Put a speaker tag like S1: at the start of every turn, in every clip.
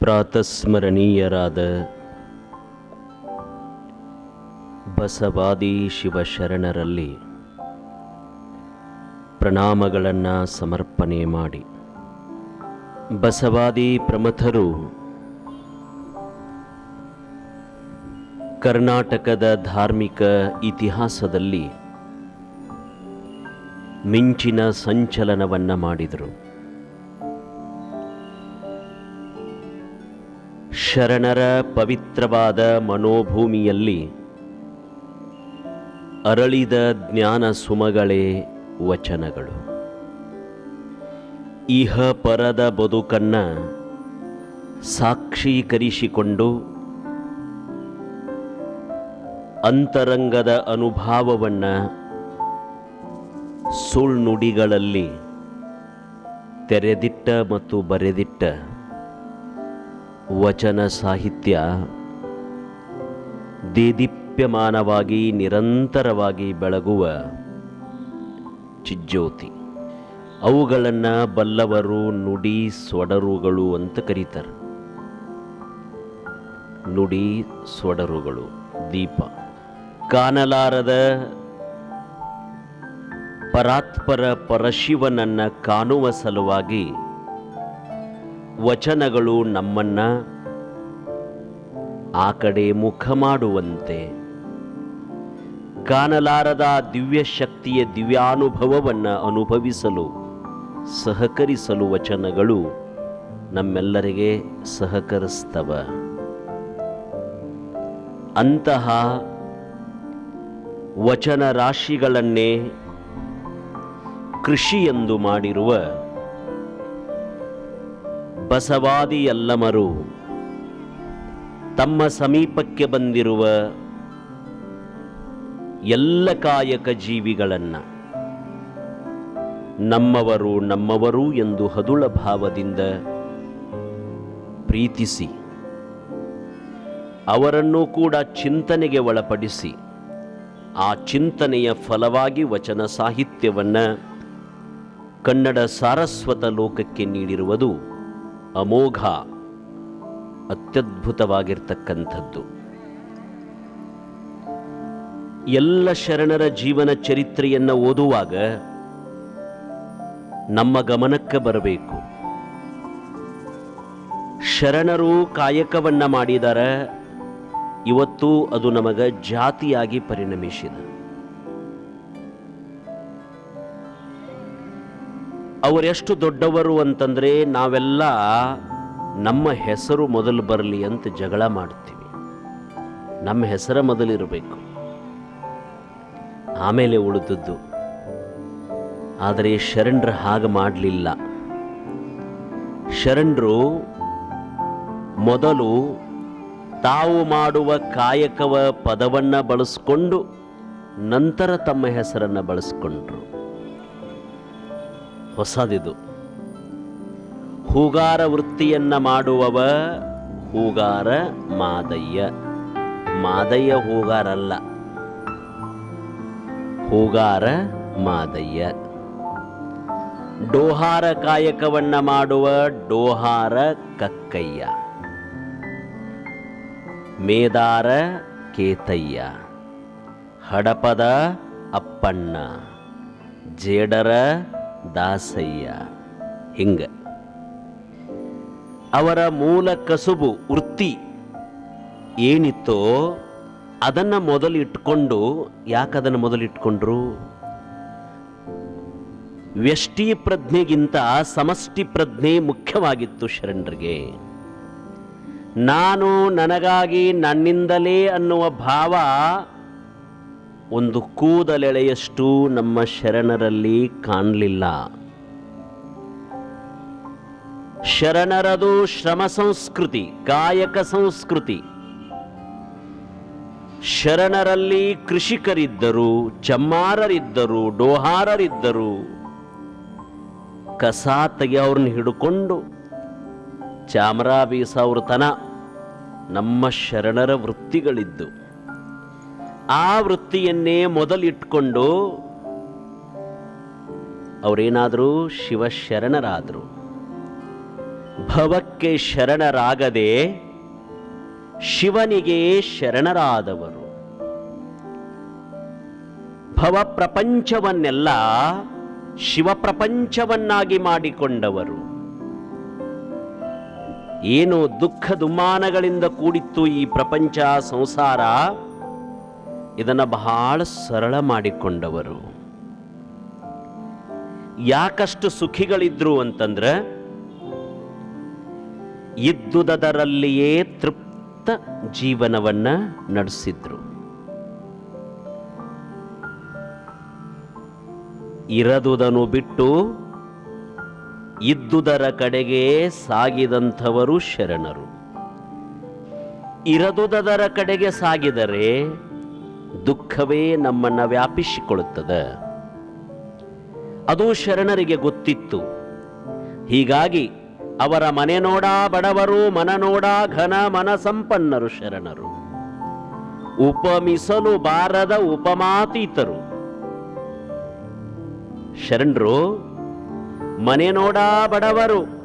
S1: ಪ್ರಾತಸ್ಮರಣೀಯರಾದ ಬಸವಾದಿ ಶಿವಶರಣರಲ್ಲಿ ಪ್ರಣಾಮಗಳನ್ನು ಸಮರ್ಪಣೆ ಮಾಡಿ. ಬಸವಾದಿ ಪ್ರಮಥರು ಕರ್ನಾಟಕದ ಧಾರ್ಮಿಕ ಇತಿಹಾಸದಲ್ಲಿ ಮಿಂಚಿನ ಸಂಚಲನವನ್ನು ಮಾಡಿದರು. ಶರಣರ ಪವಿತ್ರವಾದ ಮನೋಭೂಮಿಯಲ್ಲಿ ಅರಳಿದ ಜ್ಞಾನ ಸುಮಗಳೇ ವಚನಗಳು. ಇಹ ಪರದ ಬದುಕನ್ನ ಸಾಕ್ಷೀಕರಿಸಿಕೊಂಡು ಅಂತರಂಗದ ಅನುಭಾವವನ್ನು ಸುಳ್ನುಡಿಗಳಲ್ಲಿ ತೆರೆದಿಟ್ಟ ಮತ್ತು ಬರೆದಿಟ್ಟ ವಚನ ಸಾಹಿತ್ಯ ದೇದೀಪ್ಯಮಾನವಾಗಿ ನಿರಂತರವಾಗಿ ಬೆಳಗುವ ಚಿಜ್ಯೋತಿ. ಅವುಗಳನ್ನು ಬಲ್ಲವರು ನುಡಿ ಸ್ವಡರುಗಳು ಅಂತ ಕರೀತಾರೆ. ನುಡಿ ಸ್ವಡರುಗಳು ದೀಪ. ಕಾಣಲಾರದ ಪರಾತ್ಪರ ಪರಶಿವನನ್ನು ಕಾಣುವ ಸಲುವಾಗಿ ವಚನಗಳು ನಮ್ಮನ್ನ ಆ ಕಡೆ ಮುಖ ಮಾಡುವಂತೆ. ಕಾಣಲಾರದ ದಿವ್ಯ ಶಕ್ತಿಯ ದಿವ್ಯಾನುಭವವನ್ನು ಅನುಭವಿಸಲು, ಸಹಕರಿಸಲು ವಚನಗಳು ನಮ್ಮೆಲ್ಲರಿಗೆ ಸಹಕರಿಸ್ತವ. ಅಂತಹ ವಚನ ರಾಶಿಗಳನ್ನೇ ಕೃಷಿಯೆಂದು ಮಾಡಿರುವ ಬಸವಾದಿ ಅಲ್ಲಮರು ತಮ್ಮ ಸಮೀಪಕ್ಕೆ ಬಂದಿರುವ ಎಲ್ಲ ಕಾಯಕ ಜೀವಿಗಳನ್ನು ನಮ್ಮವರು ನಮ್ಮವರು ಎಂದು ಹದುಳ ಭಾವದಿಂದ ಪ್ರೀತಿಸಿ, ಅವರನ್ನು ಕೂಡ ಚಿಂತನೆಗೆ ಒಳಪಡಿಸಿ, ಆ ಚಿಂತನೆಯ ಫಲವಾಗಿ ವಚನ ಸಾಹಿತ್ಯವನ್ನು ಕನ್ನಡ ಸಾರಸ್ವತ ಲೋಕಕ್ಕೆ ನೀಡಿರುವುದು ಅಮೋಘ ಅತ್ಯದ್ಭುತವಾಗಿರ್ತಕ್ಕಂಥದ್ದು. ಎಲ್ಲ ಶರಣರ ಜೀವನ ಚರಿತ್ರೆಯನ್ನು ಓದುವಾಗ ನಮ್ಮ ಗಮನಕ್ಕೆ ಬರಬೇಕು. ಶರಣರು ಕಾಯಕವನ್ನ ಮಾಡಿದರೆ, ಇವತ್ತು ಅದು ನಮಗೆ ಜಾತಿಯಾಗಿ ಪರಿಣಮಿಸಿದೆ. ಅವರೆಷ್ಟು ದೊಡ್ಡವರು ಅಂತಂದರೆ ನಾವೆಲ್ಲ ನಮ್ಮ ಹೆಸರು ಮೊದಲು ಬರಲಿ ಅಂತ ಜಗಳ ಮಾಡ್ತೀವಿ. ನಮ್ಮ ಹೆಸರ ಮೊದಲಿರಬೇಕು ಆಮೇಲೆ ಉಳಿದದ್ದು. ಆದರೆ ಶರಣರು ಹಾಗೆ ಮಾಡಲಿಲ್ಲ. ಶರಣರು ಮೊದಲು ತಾವು ಮಾಡುವ ಕಾಯಕವ ಪದವನ್ನು ಬಳಸ್ಕೊಂಡು ನಂತರ ತಮ್ಮ ಹೆಸರನ್ನು ಬಳಸ್ಕೊಂಡ್ರು. ಹೊಸದಿದು. ಹೂಗಾರ ವೃತ್ತಿಯನ್ನ ಮಾಡುವವ ಹೂಗಾರ ಮಾದಯ್ಯ. ಮಾದಯ್ಯ ಹೂಗಾರಲ್ಲ. ಹೂಗಾರ ಮಾದಯ್ಯ. ಡೋಹಾರ ಕಾಯಕವನ್ನ ಮಾಡುವ ಡೋಹಾರ ಕಕ್ಕಯ್ಯ. ಮೇದಾರ ಕೇತಯ್ಯ. ಹಡಪದ ಅಪ್ಪಣ್ಣ. ಜೇಡರ ದಾಸಯ್ಯ. ಹಿಂಗ. ಅವರ ಮೂಲ ಕಸುಬು ವೃತ್ತಿ ಏನಿತ್ತೋ ಅದನ್ನು ಮೊದಲು ಇಟ್ಕೊಂಡು ಯಾಕೆ ಅದನ್ನು ಮೊದಲು ಇಟ್ಕೊಂಡ್ರು ವ್ಯಷ್ಟಿ ಪ್ರಜ್ಞೆಗಿಂತ ಸಮಷ್ಟಿ ಪ್ರಜ್ಞೆ ಮುಖ್ಯವಾಗಿತ್ತು ಶರಣರಿಗೆ. ನಾನು ನನಗಾಗಿ ನನ್ನಿಂದಲೇ ಅನ್ನುವ ಭಾವ ಒಂದು ಕೂದಲೆಳೆಯಷ್ಟು ನಮ್ಮ ಶರಣರಲ್ಲಿ ಕಾಣಲಿಲ್ಲ. ಶರಣರದು ಶ್ರಮ ಸಂಸ್ಕೃತಿ, ಕಾಯಕ ಸಂಸ್ಕೃತಿ. ಶರಣರಲ್ಲಿ ಕೃಷಿಕರಿದ್ದರು, ಚಮ್ಮಾರರಿದ್ದರು, ಡೋಹಾರರಿದ್ದರು. ಕಸ ತೆಗೆಯವ್ರನ್ನ ಹಿಡ್ಕೊಂಡು ಚಾಮರ ಬೀಸವ್ರ ತನ ನಮ್ಮ ಶರಣರ ವೃತ್ತಿಗಳಿದ್ದು. ಆ ವೃತ್ತಿಯನ್ನೇ ಮೊದಲಿಟ್ಕೊಂಡು ಅವರೇನಾದರೂ ಶಿವಶರಣರಾದರು. ಭವಕ್ಕೆ ಶರಣರಾಗದೆ ಶಿವನಿಗೆ ಶರಣರಾದವರು. ಭವ ಪ್ರಪಂಚವನ್ನೆಲ್ಲ ಶಿವ ಪ್ರಪಂಚವನ್ನಾಗಿ ಮಾಡಿಕೊಂಡವರು. ಏನು ದುಃಖ ದುಮ್ಮಾನಗಳಿಂದ ಕೂಡಿತ್ತು ಈ ಪ್ರಪಂಚ, ಸಂಸಾರ. ಇದನ್ನು ಬಹಳ ಸರಳ ಮಾಡಿಕೊಂಡವರು. ಯಾಕಷ್ಟು ಸುಖಿಗಳಿದ್ರು ಅಂತಂದ್ರೆ ಇದ್ದುದರಲ್ಲಿಯೇ ತೃಪ್ತ ಜೀವನವನ್ನ ನಡೆಸಿದ್ರು. ಇರದುದನ್ನು ಬಿಟ್ಟು, ಇದ್ದುದರ ಕಡೆಗೆ ಸಾಗಿದಂಥವರು ಶರಣರು. ಇರದುದರ ಕಡೆಗೆ ಸಾಗಿದರೆ ದುಃಖವೇ ನಮ್ಮನ್ನು ವ್ಯಾಪಿಸಿಕೊಳ್ಳುತ್ತದೆ. ಅದು ಶರಣರಿಗೆ ಗೊತ್ತಿತ್ತು. ಹೀಗಾಗಿ ಅವರ ಮನೆ ನೋಡ ಬಡವರು, ಮನ ನೋಡ ಘನ, ಮನ ಸಂಪನ್ನರು ಶರಣರು. ಉಪಮಿಸಲು ಬಾರದ ಉಪಮಾತೀತರು. ಶರಣರು, ಮನೆ ನೋಡ ಬಡವರು.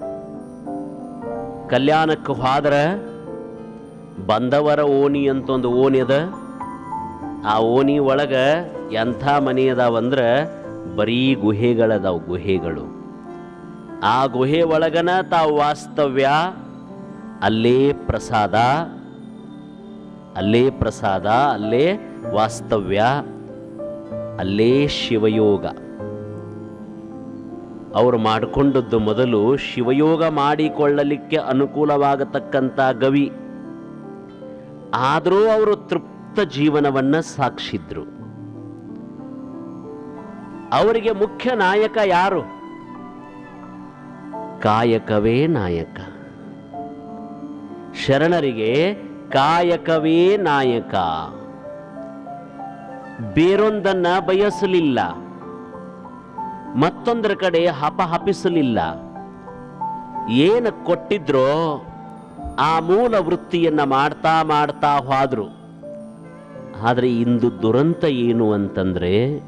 S1: ಕಲ್ಯಾಣಕ್ಕೆ ಹೋದ್ರ ಬಂದವರ ಓಣಿ ಅಂತ ಒಂದು ಓಣಿ ಅದ. ಆ ಓಣಿ ಒಳಗೆ ಎಂಥ ಮನೆ ಅದಾವಂದ್ರೆ ಬರೀ ಗುಹೆಗಳದಾವು ಗುಹೆಗಳು. ಆ ಗುಹೆ ಒಳಗನ ತಾವು ವಾಸ್ತವ್ಯ ಅಲ್ಲೇ ಪ್ರಸಾದ ಅಲ್ಲೇ ಪ್ರಸಾದ, ಅಲ್ಲೇ ವಾಸ್ತವ್ಯ, ಅಲ್ಲೇ ಶಿವಯೋಗ. ಅವರು ಮಾಡಿಕೊಂಡದ್ದು ಮೊದಲು ಶಿವಯೋಗ ಮಾಡಿಕೊಳ್ಳಲಿಕ್ಕೆ ಅನುಕೂಲವಾಗತಕ್ಕಂಥ ಗವಿ. ಆದರೂ ಅವರು ತೃಪ್ತ ಜೀವನವನ್ನ ಸಾಕ್ಷಿದ್ರು. ಅವರಿಗೆ ಮುಖ್ಯ ನಾಯಕ ಯಾರು? ಕಾಯಕವೇ ನಾಯಕ. ಶರಣರಿಗೆ ಕಾಯಕವೇ ನಾಯಕ. ಬೇರೊಂದನ್ನ ಬಯಸಲಿಲ್ಲ. ಮತ್ತೊಂದರ ಕಡೆ ಹಪಹಪಿಸಲಿಲ್ಲ ಏನು ಕೊಟ್ಟಿದ್ರೋ ಆ ಮೂಲ ವೃತ್ತಿಯನ್ನ ಮಾಡ್ತಾ ಮಾಡ್ತಾ ಹೋದ್ರು. ಆದರೆ ಇಂದು ದುರಂತ ಏನು ಅಂತಂದರೆ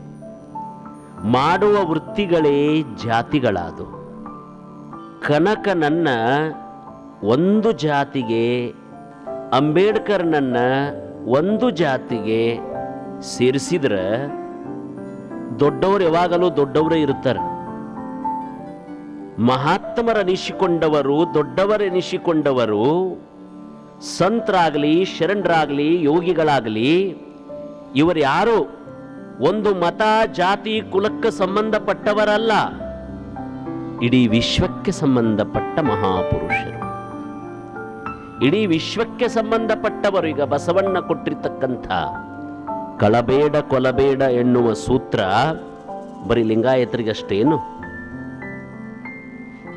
S1: ಮಾಡುವ ವೃತ್ತಿಗಳೇ ಜಾತಿಗಳಾದು ಕನಕನನ್ನ ಒಂದು ಜಾತಿಗೆ ಅಂಬೇಡ್ಕರ್ನನ್ನ ಒಂದು ಜಾತಿಗೆ ಸೇರಿಸಿದ್ರೆ ದೊಡ್ಡವರು ಯಾವಾಗಲೂ ದೊಡ್ಡವರೇ ಇರ್ತಾರೆ. ಮಹಾತ್ಮರನಿಸಿಕೊಂಡವರು ದೊಡ್ಡವರೆನಿಸಿಕೊಂಡವರು ಸಂತರಾಗಲಿ, ಶರಣರಾಗಲಿ, ಯೋಗಿಗಳಾಗಲಿ, ಇವರು ಯಾರು? ಒಂದು ಮತ, ಜಾತಿ, ಕುಲಕ್ಕೆ ಸಂಬಂಧಪಟ್ಟವರಲ್ಲ. ಇಡೀ ವಿಶ್ವಕ್ಕೆ ಸಂಬಂಧಪಟ್ಟ ಮಹಾಪುರುಷರು. ಇಡೀ ವಿಶ್ವಕ್ಕೆ ಸಂಬಂಧಪಟ್ಟವರು ಈಗ ಬಸವಣ್ಣ ಕೊಟ್ಟಿರ್ತಕ್ಕಂಥ ಕಳಬೇಡ ಕೊಲಬೇಡ ಎನ್ನುವ ಸೂತ್ರ ಬರೀ ಲಿಂಗಾಯತರಿಗಷ್ಟೇನು?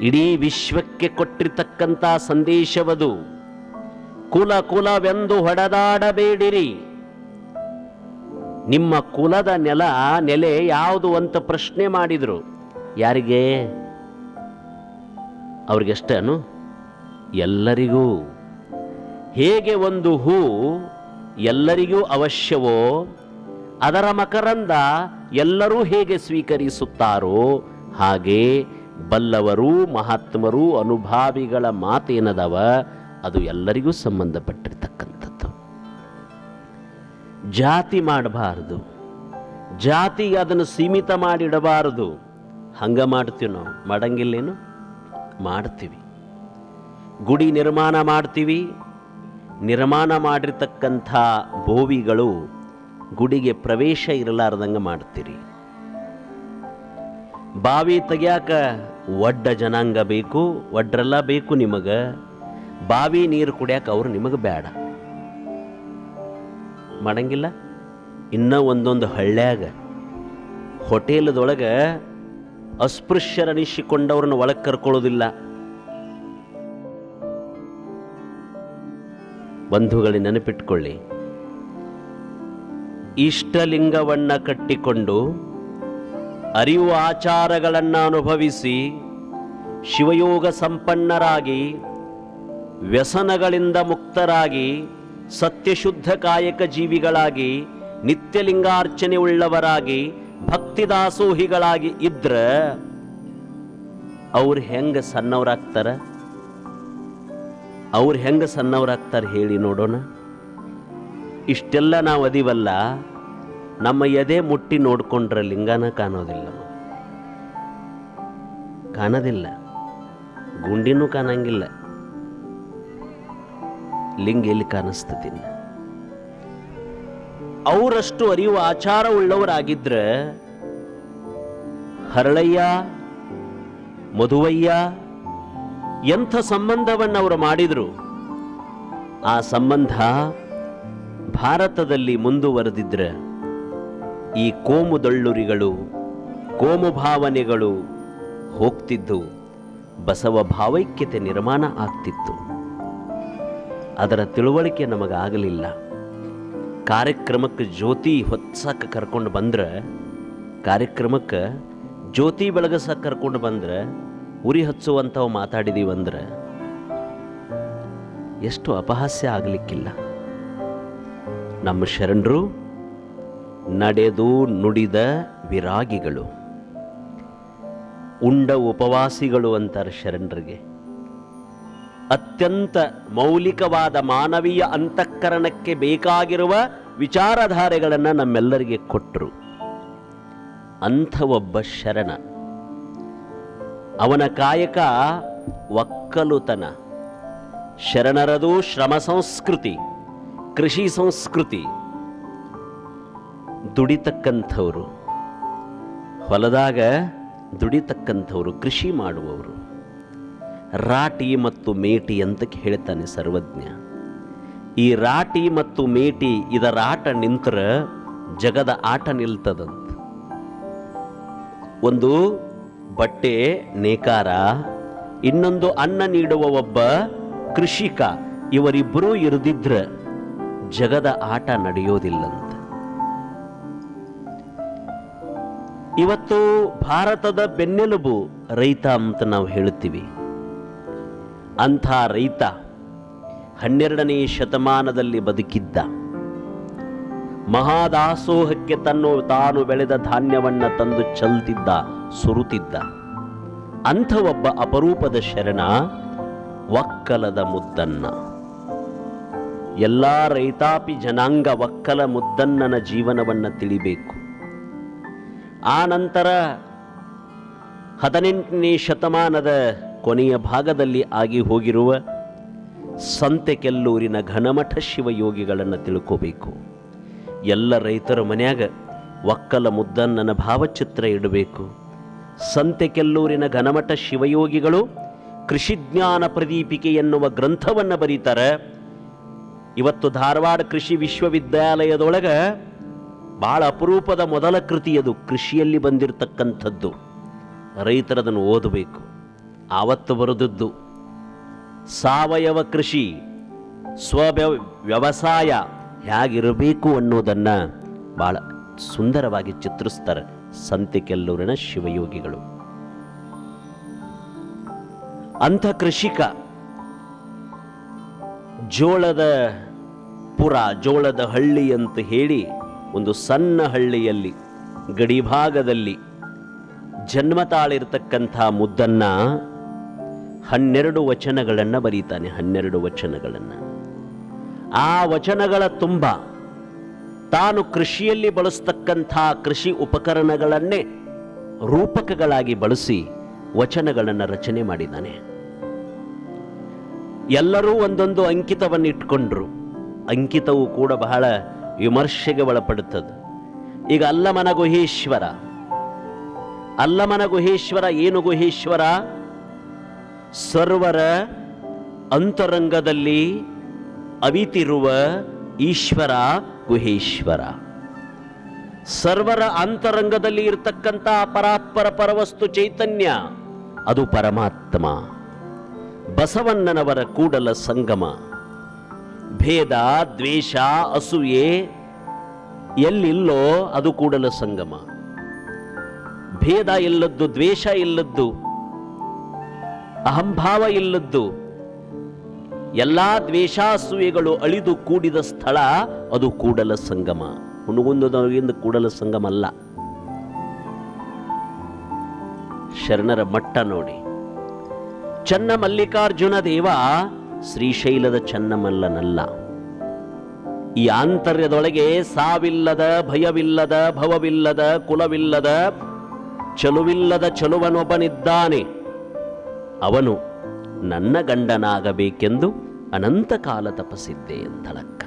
S1: ಇಡೀ ವಿಶ್ವಕ್ಕೆ ಕೊಟ್ಟಿರ್ತಕ್ಕಂಥ ಸಂದೇಶವದು ಕುಲ ಕುಲವೆಂದು ಹೊಡೆದಾಡಬೇಡಿರಿ. ನಿಮ್ಮ ಕುಲದ ನೆಲ ನೆಲೆ ಯಾವುದು ಅಂತ ಪ್ರಶ್ನೆ ಮಾಡಿದ್ರು. ಯಾರಿಗೆ? ಅವ್ರಿಗೆಷ್ಟೇನು? ಎಲ್ಲರಿಗೂ. ಹೇಗೆ ಒಂದು ಹೂ ಎಲ್ಲರಿಗೂ ಅವಶ್ಯವೋ, ಅದರ ಮಕರಂದ ಎಲ್ಲರೂ ಹೇಗೆ ಸ್ವೀಕರಿಸುತ್ತಾರೋ, ಹಾಗೆ ಬಲ್ಲವರು ಮಹಾತ್ಮರು ಅನುಭಾವಿಗಳ ಮಾತೇನದವ? ಅದು ಎಲ್ಲರಿಗೂ ಸಂಬಂಧಪಟ್ಟಿರ್ತಕ್ಕಂಥದ್ದು. ಜಾತಿ ಮಾಡಬಾರದು. ಜಾತಿಗೆ ಅದನ್ನು ಸೀಮಿತ ಮಾಡಿಡಬಾರದು. ಹಂಗೆ ಮಾಡ್ತೀವಿ ನಾವು. ಮಾಡಂಗಿಲ್ಲೇನು? ಮಾಡ್ತೀವಿ. ಗುಡಿ ನಿರ್ಮಾಣ ಮಾಡ್ತೀವಿ. ನಿರ್ಮಾಣ ಮಾಡಿರ್ತಕ್ಕಂಥ ಬೋವಿಗಳು ಗುಡಿಗೆ ಪ್ರವೇಶ ಇರಲಾರ್ದಂಗೆ ಮಾಡ್ತೀರಿ. ಬಾವಿ ತೆಗ್ಯಾಕ ಒಡ್ಡ ಜನಾಂಗ ಬೇಕು. ಒಡ್ರೆಲ್ಲ ಬೇಕು ನಿಮಗೆ. ಬಾವಿ ನೀರು ಕುಡಿಯಕ್ಕೆ ಅವ್ರು ನಿಮಗೆ ಬೇಡ ಮಾಡಂಗಿಲ್ಲ? ಇನ್ನೂ ಒಂದೊಂದು ಹಳ್ಳ್ಯಾಗ, ಹೋಟೆಲ್ದೊಳಗೆ ಅಸ್ಪೃಶ್ಯರನಿಸಿಕೊಂಡವ್ರನ್ನ ಒಳಗೆ ಕರ್ಕೊಳ್ಳೋದಿಲ್ಲ. ಬಂಧುಗಳಿಗೆ ನೆನಪಿಟ್ಕೊಳ್ಳಿ. ಇಷ್ಟಲಿಂಗವನ್ನ ಕಟ್ಟಿಕೊಂಡು ಅರಿವು ಆಚಾರಗಳನ್ನು ಅನುಭವಿಸಿ ಶಿವಯೋಗ ಸಂಪನ್ನರಾಗಿ ವ್ಯಸನಗಳಿಂದ ಮುಕ್ತರಾಗಿ, ಸತ್ಯಶುದ್ಧ ಕಾಯಕ ಜೀವಿಗಳಾಗಿ, ನಿತ್ಯಲಿಂಗಾರ್ಚನೆ ಉಳ್ಳವರಾಗಿ, ಭಕ್ತಿದಾಸೋಹಿಗಳಾಗಿ ಇದ್ರ ಅವ್ರು ಹೆಂಗ ಸಣ್ಣವರಾಗ್ತಾರ? ಅವ್ರು ಹೆಂಗೆ ಸಣ್ಣವ್ರಾಗ್ತಾರೆ ಹೇಳಿ ನೋಡೋಣ. ಇಷ್ಟೆಲ್ಲ ನಾವು ಅದೀವಲ್ಲ, ನಮ್ಮ ಎದೆ ಮುಟ್ಟಿ ನೋಡ್ಕೊಂಡ್ರೆ ಲಿಂಗನ ಕಾಣೋದಿಲ್ಲ. ಕಾಣೋದಿಲ್ಲ. ಗುಂಡಿನೂ ಕಾಣಂಗಿಲ್ಲ. ಲಿಂಗ ಎಲ್ಲಿ ಕಾಣಿಸ್ತತಿ ಅವರಷ್ಟು ಅರಿವು ಆಚಾರ ಉಳ್ಳವರಾಗಿದ್ರೆ ಹರಳಯ್ಯ, ಮಧುವಯ್ಯ ಎಂಥ ಸಂಬಂಧವನ್ನು ಅವರು ಮಾಡಿದರು, ಆ ಸಂಬಂಧ ಭಾರತದಲ್ಲಿ ಮುಂದುವರೆದಿದ್ರೆ ಈ ಕೋಮುದಳ್ಳುರಿಗಳು ಕೋಮು ಭಾವನೆಗಳು ಹೋಗ್ತಿದ್ದು ಬಸವ ಭಾವೈಕ್ಯತೆ ನಿರ್ಮಾಣ ಆಗ್ತಿತ್ತು. ಅದರ ತಿಳುವಳಿಕೆ ನಮಗಾಗಲಿಲ್ಲ. ಕಾರ್ಯಕ್ರಮಕ್ಕೆ ಜ್ಯೋತಿ ಹೊತ್ಸಕ್ಕೆ ಕರ್ಕೊಂಡು ಬಂದ್ರೆ, ಕಾರ್ಯಕ್ರಮಕ್ಕೆ ಜ್ಯೋತಿ ಬೆಳಗಸಕ್ಕೆ ಕರ್ಕೊಂಡು ಬಂದ್ರೆ, ಉರಿ ಹಚ್ಚುವಂಥವು ಮಾತಾಡಿದೀವಂದ್ರೆ ಎಷ್ಟು ಅಪಹಾಸ್ಯ ಆಗಲಿಕ್ಕಿಲ್ಲ. ನಮ್ಮ ಶರಣರು ನಡೆದು ನುಡಿದ ವಿರಾಗಿಗಳು, ಉಂಡ ಉಪವಾಸಿಗಳು ಅಂತಾರೆ ಶರಣರಿಗೆ. ಅತ್ಯಂತ ಮೌಲಿಕವಾದ ಮಾನವೀಯ ಅಂತಃಕರಣಕ್ಕೆ ಬೇಕಾಗಿರುವ ವಿಚಾರಧಾರೆಗಳನ್ನು ನಮ್ಮೆಲ್ಲರಿಗೆ ಕೊಟ್ಟರು ಅಂಥ ಒಬ್ಬ ಶರಣ. ಅವನ ಕಾಯಕ ಒಕ್ಕಲುತನ. ಶರಣರದು ಶ್ರಮ ಸಂಸ್ಕೃತಿ, ಕೃಷಿ ಸಂಸ್ಕೃತಿ. ದುಡಿತಕ್ಕಂಥವರು. ಹೊಲದಾಗ ದುಡಿತಕ್ಕಂಥವರು, ಕೃಷಿ ಮಾಡುವವರು. ರಾಟಿ ಮತ್ತು ಮೇಟಿ ಅಂತ ಹೇಳ್ತಾನೆ ಸರ್ವಜ್ಞ. ಈ ರಾಟಿ ಮತ್ತು ಮೇಟಿ ಇದರ ಆಟ ನಿಂತರ ಜಗದ ಆಟ ನಿಲ್ತದಂತ. ಒಂದು ಬಟ್ಟೆ, ನೇಕಾರ, ಇನ್ನೊಂದು ಅನ್ನ ನೀಡುವ ಒಬ್ಬ ಕೃಷಿಕ, ಇವರಿಬ್ಬರೂ ಇರದಿದ್ರ ಜಗದ ಆಟ ನಡೆಯೋದಿಲ್ಲಂತ. ಇವತ್ತು ಭಾರತದ ಬೆನ್ನೆಲುಬು ರೈತ ಅಂತ ನಾವು ಹೇಳ್ತೀವಿ. ಅಂಥ ರೈತ ಹನ್ನೆರಡನೇ ಶತಮಾನದಲ್ಲಿ ಬದುಕಿದ್ದ. ಮಹಾದಾಸೋಹಕ್ಕೆ ತನ್ನು ತಾನು ಬೆಳೆದ ಧಾನ್ಯವನ್ನು ತಂದು ಚಲ್ತಿದ್ದ, ಸುರುತಿದ್ದ. ಅಂಥ ಒಬ್ಬ ಅಪರೂಪದ ಶರಣ ಒಕ್ಕಲದ ಮುದ್ದನ್ನ. ಎಲ್ಲ ರೈತಾಪಿ ಜನಾಂಗ ಒಕ್ಕಲ ಮುದ್ದನ್ನನ ಜೀವನವನ್ನು ತಿಳಿಬೇಕು. ಆ ನಂತರ ಹದಿನೆಂಟನೇ ಶತಮಾನದ ಕೊನೆಯ ಭಾಗದಲ್ಲಿ ಆಗಿ ಹೋಗಿರುವ ಸಂತೆಕೆಲ್ಲೂರಿನ ಘನಮಠ ಶಿವಯೋಗಿಗಳನ್ನು ತಿಳ್ಕೋಬೇಕು. ಎಲ್ಲ ರೈತರ ಮನ್ಯಾಗ ಒಕ್ಕಲ ಮುದ್ದನ್ನನ ಭಾವಚಿತ್ರ ಇಡಬೇಕು. ಸಂತೆಕೆಲ್ಲೂರಿನ ಘನಮಠ ಶಿವಯೋಗಿಗಳು ಕೃಷಿಜ್ಞಾನ ಪ್ರದೀಪಿಕೆ ಎನ್ನುವ ಗ್ರಂಥವನ್ನು ಬರೀತಾರೆ. ಇವತ್ತು ಧಾರವಾಡ ಕೃಷಿ ವಿಶ್ವವಿದ್ಯಾಲಯದೊಳಗೆ ಭಾಳ ಅಪರೂಪದ ಮೊದಲ ಕೃತಿಯದು ಕೃಷಿಯಲ್ಲಿ ಬಂದಿರತಕ್ಕಂಥದ್ದು. ರೈತರದನ್ನು ಓದಬೇಕು. ಆವತ್ತು ಬರೆದದ್ದು ಸಾವಯವ ಕೃಷಿ ಸ್ವ ವ್ಯವಸಾಯ ಹೇಗಿರಬೇಕು ಅನ್ನೋದನ್ನು ಭಾಳ ಸುಂದರವಾಗಿ ಚಿತ್ರಿಸ್ತಾರೆ ಸಂತಿಕೆಲ್ಲೂರಿನ ಶಿವಯೋಗಿಗಳು. ಅಂಥ ಕೃಷಿಕ ಜೋಳದ ಪುರ, ಜೋಳದ ಹಳ್ಳಿ ಅಂತ ಹೇಳಿ ಒಂದು ಸಣ್ಣ ಹಳ್ಳಿಯಲ್ಲಿ, ಗಡಿಭಾಗದಲ್ಲಿ ಜನ್ಮ ತಾಳಿರ್ತಕ್ಕಂಥ ಮುದ್ದನ್ನ ಹನ್ನೆರಡು ವಚನಗಳನ್ನು ಬರೀತಾನೆ, ಹನ್ನೆರಡು ವಚನಗಳನ್ನು. ಆ ವಚನಗಳ ತುಂಬ ತಾನು ಕೃಷಿಯಲ್ಲಿ ಬಳಸ್ತಕ್ಕಂಥ ಕೃಷಿ ಉಪಕರಣಗಳನ್ನೇ ರೂಪಕಗಳಾಗಿ ಬಳಸಿ ವಚನಗಳನ್ನು ರಚನೆ ಮಾಡಿದ್ದಾನೆ. ಎಲ್ಲರೂ ಒಂದೊಂದು ಅಂಕಿತವನ್ನು ಇಟ್ಕೊಂಡ್ರು ಅಂಕಿತವು ಕೂಡ ಬಹಳ ವಿಮರ್ಶೆಗೆ ಒಳಪಡುತ್ತದೆ ಈಗ ಅಲ್ಲಮನ ಗುಹೇಶ್ವರ. ಅಲ್ಲಮನ ಗುಹೇಶ್ವರ ಏನು ಗುಹೇಶ್ವರ? ಸರ್ವರ ಅಂತರಂಗದಲ್ಲಿ ಅವಿತಿರುವ ಈಶ್ವರ ಗುಹೇಶ್ವರ. ಸರ್ವರ ಅಂತರಂಗದಲ್ಲಿ ಇರತಕ್ಕಂಥ ಪರಾತ್ಪರ ಪರವಸ್ತು ಚೈತನ್ಯ, ಅದು ಪರಮಾತ್ಮ. ಬಸವಣ್ಣನವರ ಕೂಡಲ ಸಂಗಮ. ಭೇದ, ದ್ವೇಷ, ಅಸೂಯೆ, ಎಲ್ಲಿಲ್ಲೋ ಅದು ಕೂಡಲ ಸಂಗಮ. ಭೇದ ಇಲ್ಲದ್ದು ದ್ವೇಷ ಇಲ್ಲದ್ದು ಅಹಂಭಾವ ಇಲ್ಲದ್ದು. ಎಲ್ಲ ದ್ವೇಷಾಸೂಯೆಗಳು ಅಳಿದು ಕೂಡಿದ ಸ್ಥಳ ಅದು ಕೂಡಲ ಸಂಗಮ. ಹುಣಗುಂದದವರಿಂದ ಕೂಡಲ ಸಂಗಮ ಅಲ್ಲ. ಶರಣರ ಮಟ್ಟ ನೋಡಿ. ಚನ್ನ ಮಲ್ಲಿಕಾರ್ಜುನ ದೇವ ಶ್ರೀಶೈಲದ ಚನ್ನಮಲ್ಲನಲ್ಲ. ಈ ಆಂತರ್ಯದೊಳಗೆ ಸಾವಿಲ್ಲದ, ಭಯವಿಲ್ಲದ, ಭವವಿಲ್ಲದ, ಕುಲವಿಲ್ಲದ, ಚಲುವಿಲ್ಲದ ಚಲುವನೊಬ್ಬನಿದ್ದಾನೆ. ಅವನು ನನ್ನ ಗಂಡನಾಗಬೇಕೆಂದು ಅನಂತ ಕಾಲ ತಪಸ್ಸಿದ್ದೆ ಅಂತಳಕ್ಕ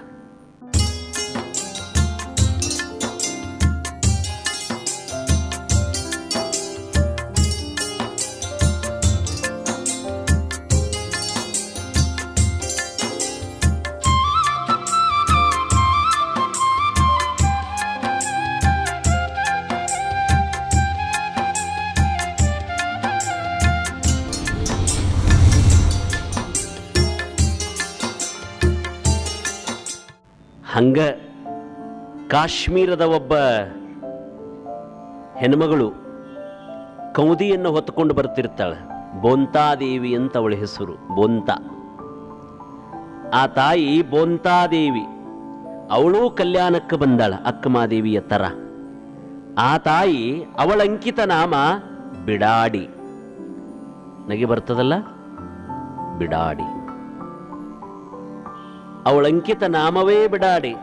S1: ಹಂಗ ಕಾಶ್ಮೀರದ ಒಬ್ಬ ಹೆಣ್ಮಗಳು ಕೌದಿಯನ್ನು ಹೊತ್ತುಕೊಂಡು ಬರ್ತಿರ್ತಾಳೆ. ಬೋಂತಾದೇವಿ ಅಂತ ಅವಳ ಹೆಸರು, ಬೋಂತ. ಆ ತಾಯಿ ಬೋಂತಾದೇವಿ, ಅವಳು ಕಲ್ಯಾಣಕ್ಕೆ ಬಂದಾಳ ಅಕ್ಕಮಾದೇವಿಯ ತರ ಆ ತಾಯಿ ಅವಳ ಅಂಕಿತ ನಾಮ ಬಿಡಾಡಿ. ನಗೆ ಬರ್ತದಲ್ಲ? ಬಿಡಾಡಿ. ಅವಳ ಅಂಕಿತ ನಾಮವೇ ಬಿಡಾಡಿ.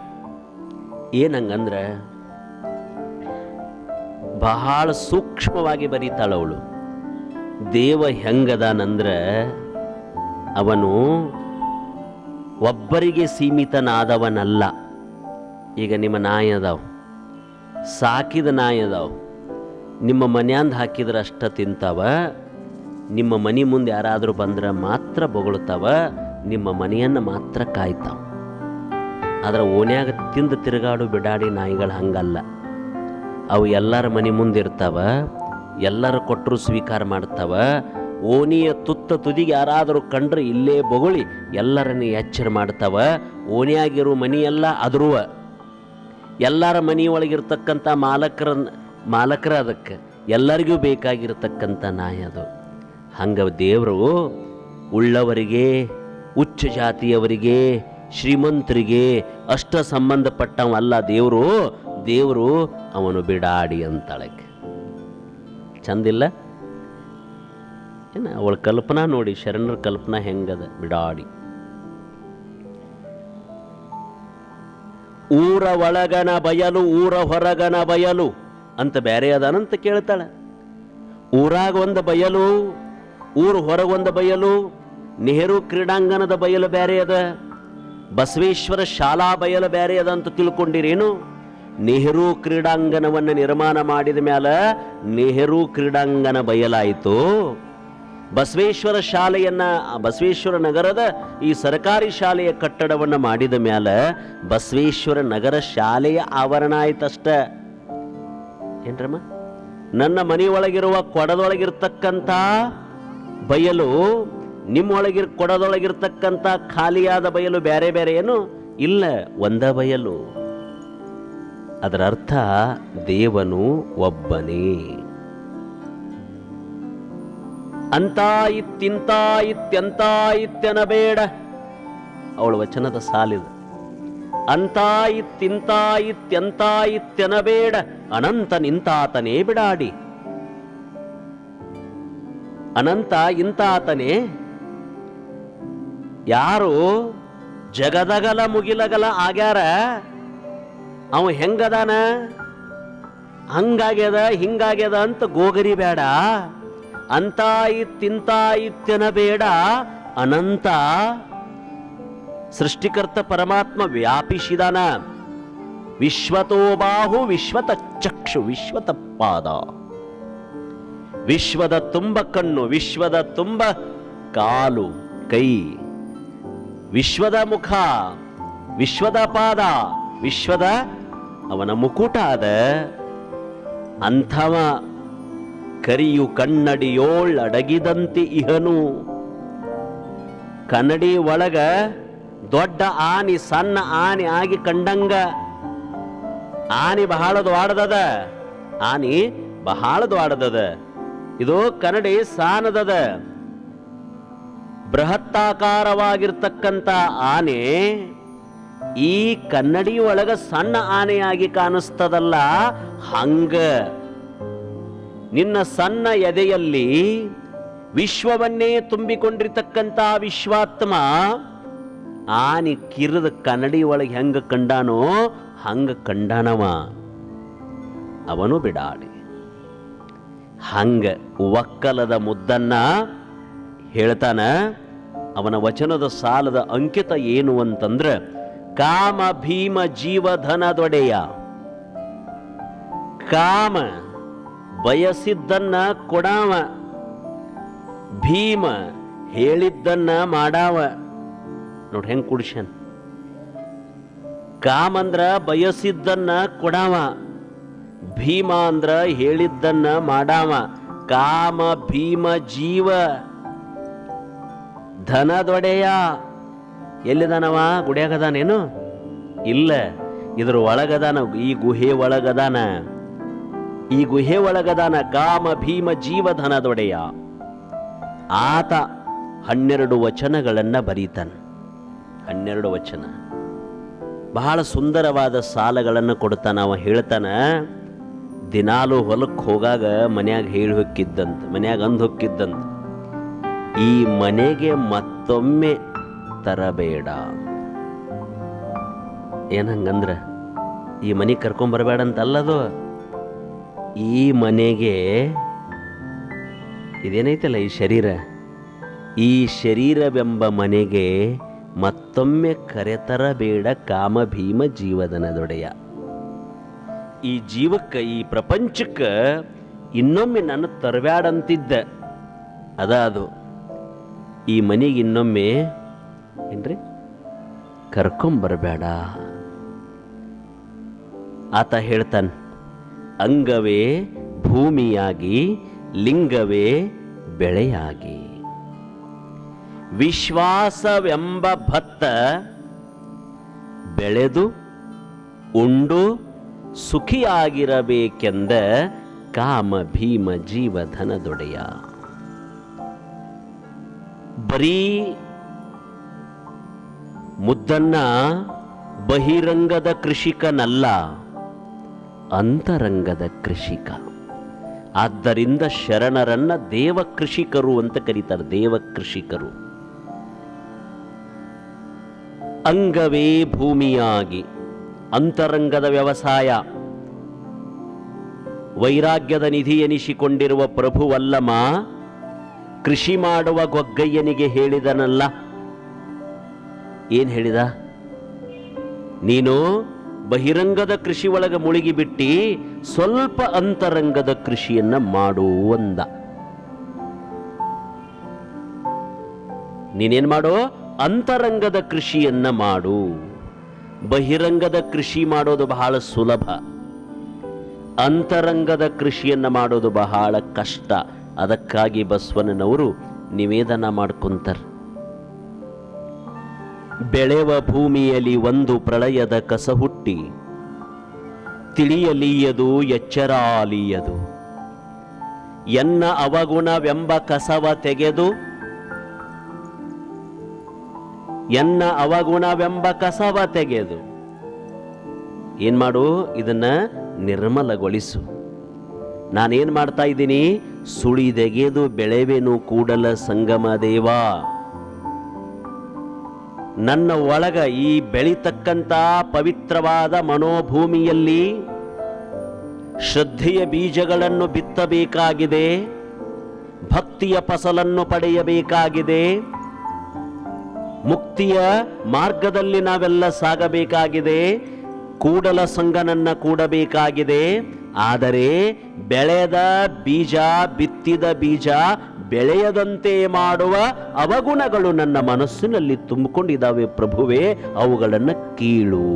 S1: ಏನಂಗಂದ್ರೆ, ಬಹಳ ಸೂಕ್ಷ್ಮವಾಗಿ ಬರೀತಾಳ ಅವಳು ದೇವ ಹೆಂಗದಾನಂದ್ರೆ, ಅವನು ಒಬ್ಬರಿಗೆ ಸೀಮಿತನಾದವನಲ್ಲ. ಈಗ ನಿಮ್ಮ ನಾಯಿ ಅದಾವ. ಸಾಕಿದ ನಾಯಿ ಅದಾವ. ನಿಮ್ಮ ಮನ್ಯಾಂದ ಹಾಕಿದ್ರೆ ಅಷ್ಟ ತಿಂತಾವ. ನಿಮ್ಮ ಮನೆ ಮುಂದೆ ಯಾರಾದರೂ ಬಂದ್ರೆ ಮಾತ್ರ ಬೊಗಳ್ತಾವ. ನಿಮ್ಮ ಮನೆಯನ್ನು ಮಾತ್ರ ಕಾಯ್ತಾವ. ಆದ್ರೆ ಓನ್ಯಾಗ ತಿಂದು ತಿರುಗಾಡು ಬಿಡಾಡಿ ನಾಯಿಗಳು ಹಂಗಲ್ಲ. ಅವು ಎಲ್ಲರ ಮನೆ ಮುಂದೆ ಇರ್ತಾವ, ಎಲ್ಲರ ಕೊಟ್ಟರು ಸ್ವೀಕಾರ ಮಾಡ್ತಾವ. ಓಣಿಯ ತುತ್ತ ತುದಿಗೆ ಯಾರಾದರೂ ಕಂಡ್ರೆ ಇಲ್ಲೇ ಬೊಗಳಿ ಎಲ್ಲರನ್ನ ಎಚ್ಚರ ಮಾಡ್ತಾವ. ಓಣಿಯಾಗಿರೋ ಮನೆಯೆಲ್ಲ ಅದ್ರುವ. ಎಲ್ಲರ ಮನೆಯೊಳಗಿರ್ತಕ್ಕಂಥ ಮಾಲಕರ ಮಾಲಕರ ಅದಕ್ಕೆ ಎಲ್ಲರಿಗೂ ಬೇಕಾಗಿರ್ತಕ್ಕಂಥ ನಾಯಿ ಅದು. ಹಂಗ ದೇವರು ಉಳ್ಳವರಿಗೆ ಉಚ್ಚ ಜಾತಿಯವರಿಗೆ, ಶ್ರೀಮಂತರಿಗೆ ಅಷ್ಟ ಸಂಬಂಧಪಟ್ಟವಲ್ಲ ದೇವರು ದೇವರು ಅವನು ಬಿಡಾಡಿ ಅಂತಳಕ್ಕೆ. ಚಂದಿಲ್ಲ? ಏನು, ಅವಳ ಕಲ್ಪನಾ ನೋಡಿ, ಶರಣರ ಕಲ್ಪನಾ ಹೆಂಗದ ಬಿಡಾಡಿ. ಊರ ಒಳಗನ ಬಯಲು, ಊರ ಹೊರಗನ ಬಯಲು ಅಂತ ಬೇರೆ ಅದಾನಂತ ಕೇಳ್ತಾಳೆ. ಊರಾಗ ಒಂದು ಬಯಲು, ಊರು ಹೊರಗೊಂದು ಬಯಲು ನೆಹರು ಕ್ರೀಡಾಂಗಣದ ಬಯಲು ಬೇರೆ ಅದ ಬಸವೇಶ್ವರ ಶಾಲಾ ಬಯಲು ಬೇರೆ ಅದ ಅಂತ ತಿಳ್ಕೊಂಡಿರೇನು? ನೆಹರು ಕ್ರೀಡಾಂಗಣವನ್ನು ನಿರ್ಮಾಣ ಮಾಡಿದ ಮೇಲೆ ನೆಹರು ಕ್ರೀಡಾಂಗಣ ಬಯಲಾಯಿತು. ಬಸವೇಶ್ವರ ಶಾಲೆಯನ್ನ, ಬಸವೇಶ್ವರ ನಗರದ ಈ ಸರ್ಕಾರಿ ಶಾಲೆಯ ಕಟ್ಟಡವನ್ನು ಮಾಡಿದ ಮೇಲೆ ಬಸವೇಶ್ವರ ನಗರ ಶಾಲೆಯ ಆವರಣ ಆಯ್ತಷ್ಟ. ಏನ್ರಮ್ಮ? ನನ್ನ ಮನೆಯೊಳಗಿರುವ ಕೊಡದೊಳಗಿರ್ತಕ್ಕಂಥ ಬಯಲು ನಿಮ್ಮೊಳಗಿರ್ ಕೊಡದೊಳಗಿರ್ತಕ್ಕಂಥ ಖಾಲಿಯಾದ ಬಯಲು ಬೇರೆ ಬೇರೆ ಏನು ಇಲ್ಲ, ಒಂದ ಬಯಲು. ಅದರ ಅರ್ಥ, ದೇವನು ಒಬ್ಬನೇ. ಅಂತಾಯಿತ್ತಿಂತಾಯಿತ್ಯಂತಾಯಿತ್ಯನಬೇಡ. ಅವಳ ವಚನದ ಸಾಲಿದು ಅಂತಾಯಿತ್ತಿಂತಾಯಿತ್ಯಂತಾಯಿತ್ಯನಬೇಡ. ಅನಂತ ನಿಂತಾತನೇ ಬಿಡಾಡಿ. ಅನಂತ ಇಂತಾತನೇ ಯಾರು ಜಗದಗಲ ಮುಗಿಲಗಲ ಆಗ್ಯಾರ? ಅವ ಹೆಂಗದಾನ? ಹಂಗಾಗ್ಯದ, ಹಿಂಗಾಗ್ಯದ ಅಂತ ಗೋಗರಿ ಬೇಡ ಅಂತಾಯಿತ್ತಿಂತಾಯಿತ್ಯನ ಬೇಡ ಅನಂತ ಸೃಷ್ಟಿಕರ್ತ ಪರಮಾತ್ಮ ವ್ಯಾಪಿಸಿದಾನ. ವಿಶ್ವತೋ ಬಾಹು, ವಿಶ್ವತ ಚಕ್ಷು, ವಿಶ್ವತ ಪಾದ. ವಿಶ್ವದ ತುಂಬ ಕಣ್ಣು, ವಿಶ್ವದ ತುಂಬ ಕಾಲು, ಕೈ. ವಿಶ್ವದ ಮುಖ, ವಿಶ್ವದ ಪಾದ, ವಿಶ್ವದ ಅವನ ಮುಕುಟ ಅದ. ಅಂಥವ ಕರಿಯು ಕನ್ನಡಿಯೋಳ್ ಅಡಗಿದಂತೆ ಇಹನು. ಕನ್ನಡಿ ಒಳಗ ದೊಡ್ಡ ಆನಿ, ಸಣ್ಣ ಆನಿ ಆಗಿ ಕಂಡಂಗ. ಆನಿ ಬಹಳ ದ್ವಾಡದದ ಆನಿ ಬಹಳ ದ್ವಾಡದದ ಇದು ಕನ್ನಡಿ ಸಾನದದ. ಬೃಹತ್ತಾಕಾರವಾಗಿರ್ತಕ್ಕಂಥ ಆನೆ ಈ ಕನ್ನಡಿ ಒಳಗ ಸಣ್ಣ ಆನೆಯಾಗಿ ಕಾಣಿಸ್ತದಲ್ಲ, ಹಂಗ. ನಿನ್ನ ಸಣ್ಣ ಎದೆಯಲ್ಲಿ ವಿಶ್ವವನ್ನೇ ತುಂಬಿಕೊಂಡಿರ್ತಕ್ಕಂಥ ವಿಶ್ವಾತ್ಮ ಆನೆ ಕಿರದ ಕನ್ನಡಿ ಒಳಗೆ ಹೆಂಗ ಕಂಡಾನೋ ಹಂಗ ಕಂಡಾನವ. ಅವನು ಬಿಡಾಡಿ. ಹಂಗ ಒಕ್ಕಲದ ಮುದ್ದನ್ನ ಹೇಳ್ತಾನ ಅವನ ವಚನದ ಸಾಲದ ಅಂಕಿತ ಏನು ಅಂತಂದ್ರೆ, ಕಾಮ ಭೀಮ ಜೀವಧನದೊಡೆಯ ಕಾಮ ಬಯಸಿದ್ದನ್ನ ಕೊಡಾವ. ಭೀಮ ಹೇಳಿದ್ದನ್ನ ಮಾಡಾವ. ನೋಡಿ ಹೆಂಗ್ ಕುಡ್ಸ್ಯಾನ. ಕಾಮ ಅಂದ್ರ ಬಯಸಿದ್ದನ್ನ ಕೊಡಾವ. ಭೀಮ ಅಂದ್ರ ಹೇಳಿದ್ದನ್ನ ಮಾಡಾವ. ಕಾಮ ಭೀಮ ಜೀವ. ಧನದೊಡೆಯ. ಎಲ್ಲಿದಾನವ ಗುಡಿಯಾಗದಾನೇನು ಇಲ್ಲ. ಇದ್ರ ಒಳಗದಾನ ಈ ಗುಹೆ ಒಳಗದಾನ ಈ ಗುಹೆ ಒಳಗದಾನ ಗಾಮ, ಭೀಮ, ಜೀವ ಧನದೊಡೆಯ. ಆತ ಹನ್ನೆರಡು ವಚನಗಳನ್ನ ಬರೀತಾನೆ. ಹನ್ನೆರಡು ವಚನ. ಬಹಳ ಸುಂದರವಾದ ಸಾಲಗಳನ್ನು ಕೊಡ್ತಾನ ಅವ ಹೇಳ್ತಾನ. ದಿನಾಲು ಹೊಲಕ್ಕೆ ಹೋಗಾಗ ಮನ್ಯಾಗ ಹೇಳಿ ಹೊಕ್ಕಿದ್ದಂತ, ಮನ್ಯಾಗ ಅಂದು ಹೊಕ್ಕಿದ್ದಂತ. ಈ ಮನೆಗೆ ಮತ್ತೊಮ್ಮೆ ತರಬೇಡ. ಏನಂಗಂದ್ರ ಈ ಮನೆ ಕರ್ಕೊಂಬರ್ಬೇಡ ಅಂತ ಅಲ್ಲದು ಈ ಮನೆಗೆ ಇದೇನೈತಲ್ಲ ಈ ಶರೀರ? ಈ ಶರೀರವೆಂಬ ಮನೆಗೆ ಮತ್ತೊಮ್ಮೆ ಕರೆತರಬೇಡ ಕಾಮ ಭೀಮ ಜೀವದನದೊಡೆಯ. ಈ ಜೀವಕ್ಕೆ, ಈ ಪ್ರಪಂಚಕ್ಕೆ ಇನ್ನೊಮ್ಮೆ ನನ್ನ ತರಬ್ಯಾಡಂತಿದ್ದ. ಅದ ಅದು. ಈ ಮನೆಗೆ ಇನ್ನೊಮ್ಮೆ ಏನ್ರಿ? ಕರ್ಕೊಂಬರಬೇಡ ಆತ ಹೇಳ್ತಾನೆ, ಅಂಗವೇ ಭೂಮಿಯಾಗಿ, ಲಿಂಗವೇ ಬೆಳೆಯಾಗಿ. ವಿಶ್ವಾಸವೆಂಬ ಭತ್ತ ಬೆಳೆದು, ಉಂಡು, ಸುಖಿಯಾಗಿರಬೇಕೆಂದ ಕಾಮ ಭೀಮ ಜೀವಧನದೊಡೆಯ. ಬರೀ ಮುದ್ದನ್ನ ಬಹಿರಂಗದ ಕೃಷಿಕನಲ್ಲ, ಅಂತರಂಗದ ಕೃಷಿಕ. ಆದ್ದರಿಂದ ಶರಣರನ್ನ ದೇವ ಕೃಷಿಕರು ಅಂತ ಕರೀತಾರೆ, ದೇವ ಕೃಷಿಕರು. ಅಂಗವೇ ಭೂಮಿಯಾಗಿ, ಅಂತರಂಗದ ವ್ಯವಸಾಯ. ವೈರಾಗ್ಯದ ನಿಧಿ ಎನಿಸಿಕೊಂಡಿರುವ ಪ್ರಭುವಲ್ಲಮ ಕೃಷಿ ಮಾಡುವ ಗೊಗ್ಗಯ್ಯನಿಗೆ ಹೇಳಿದನಲ್ಲ. ಏನು ಹೇಳಿದ? ನೀನು ಬಹಿರಂಗದ ಕೃಷಿ ಒಳಗೆ ಮುಳುಗಿಬಿಟ್ಟಿ ಸ್ವಲ್ಪ ಅಂತರಂಗದ ಕೃಷಿಯನ್ನ ಮಾಡು ಅಂದ. ನೀನೇನ್ ಮಾಡು? ಅಂತರಂಗದ ಕೃಷಿಯನ್ನ ಮಾಡು. ಬಹಿರಂಗದ ಕೃಷಿ ಮಾಡೋದು ಬಹಳ ಸುಲಭ. ಅಂತರಂಗದ ಕೃಷಿಯನ್ನ ಮಾಡೋದು ಬಹಳ ಕಷ್ಟ. ಅದಕ್ಕಾಗಿ ಬಸವಣ್ಣನವರು ನಿವೇದನ ಮಾಡ್ಕೊಂತಾರೆ. ಬೆಳೆವ ಭೂಮಿಯಲ್ಲಿ ಒಂದು ಪ್ರಳಯದ ಕಸ ಹುಟ್ಟಿ ತಿಳಿಯಲೀಯದು ಎಚ್ಚರಾಲೀಯದು ಎನ್ನ ಅವಗುಣವೆಂಬ ಕಸವ ತೆಗೆದು, ಎನ್ನ ಅವಗುಣವೆಂಬ ಕಸವ ತೆಗೆದು. ಏನು ಮಾಡು ಇದನ್ನ ನಿರ್ಮಲಗೊಳಿಸು. ನಾನೇನು ಮಾಡ್ತಾ ಇದ್ದೀನಿ? ಸುಳಿದೆಗೆದು ಬೆಳೆವೆನು ಕೂಡಲ ಸಂಗಮ ದೇವ. ನನ್ನ ಒಳಗ ಈ ಬೆಳಿತಕ್ಕಂಥ ಪವಿತ್ರವಾದ ಮನೋಭೂಮಿಯಲ್ಲಿ ಶ್ರದ್ಧೆಯ ಬೀಜಗಳನ್ನು ಬಿತ್ತಬೇಕಾಗಿದೆ, ಭಕ್ತಿಯ ಫಸಲನ್ನು ಪಡೆಯಬೇಕಾಗಿದೆ, ಮುಕ್ತಿಯ ಮಾರ್ಗದಲ್ಲಿ ನಾವೆಲ್ಲ ಸಾಗಬೇಕಾಗಿದೆ, ಕೂಡಲ ಸಂಗನನ್ನ ಕೂಡಬೇಕಾಗಿದೆ. ಆದರೆ ಬೆಳೆದ ಬೀಜ ಬಿತ್ತಿದ ಬೀಜ ಬೆಳೆಯದಂತೆ ಮಾಡುವ ಅವಗುಣಗಳು ನನ್ನ ಮನಸ್ಸಿನಲ್ಲಿ ತುಂಬಿಕೊಂಡಿದ್ದಾವೆ ಪ್ರಭುವೇ ಅವುಗಳನ್ನು ಕೀಳು